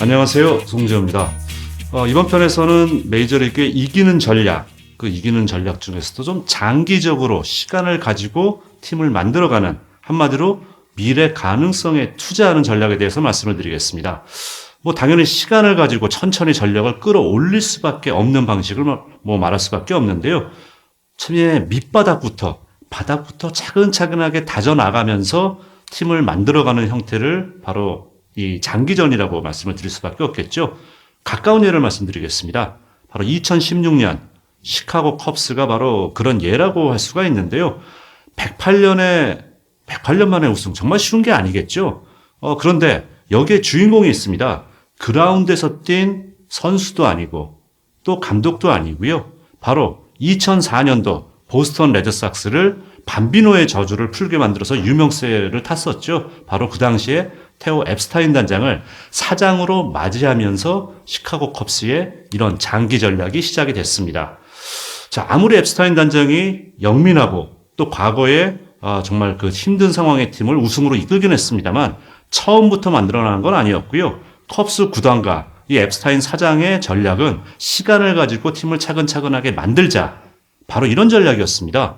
안녕하세요. 송재호입니다. 어, 이번 편에서는 메이저리그의 이기는 전략, 그 이기는 전략 중에서도 좀 장기적으로 시간을 가지고 팀을 만들어가는 한마디로 미래 가능성에 투자하는 전략에 대해서 말씀을 드리겠습니다. 뭐 당연히 시간을 가지고 천천히 전력을 끌어올릴 수밖에 없는 방식을 뭐- 뭐 말할 수밖에 없는데요. 처음에 밑바닥부터 바닥부터 차근차근하게 다져 나가면서 팀을 만들어가는 형태를 바로 이 장기전이라고 말씀을 드릴 수밖에 없겠죠. 가까운 예를 말씀드리겠습니다. 바로 2016년 시카고 컵스가 바로 그런 예라고 할 수가 있는데요. 108년에 108년 만에 우승 정말 쉬운 게 아니겠죠. 어, 그런데 여기에 주인공이 있습니다. 그라운드에서 뛴 선수도 아니고 또 감독도 아니고요. 바로 2004년도 보스턴 레드삭스를 밤비노의 저주를 풀게 만들어서 유명세를 탔었죠. 바로 그 당시에 테오 앱스타인 단장을 사장으로 맞이하면서 시카고 컵스의 이런 장기 전략이 시작이 됐습니다. 자, 아무리 앱스타인 단장이 영민하고 또 과거에 아, 정말 그 힘든 상황의 팀을 우승으로 이끌긴 했습니다만 처음부터 만들어나는 건 아니었고요. 컵스 구단과 이 앱스타인 사장의 전략은 시간을 가지고 팀을 차근차근하게 만들자. 바로 이런 전략이었습니다.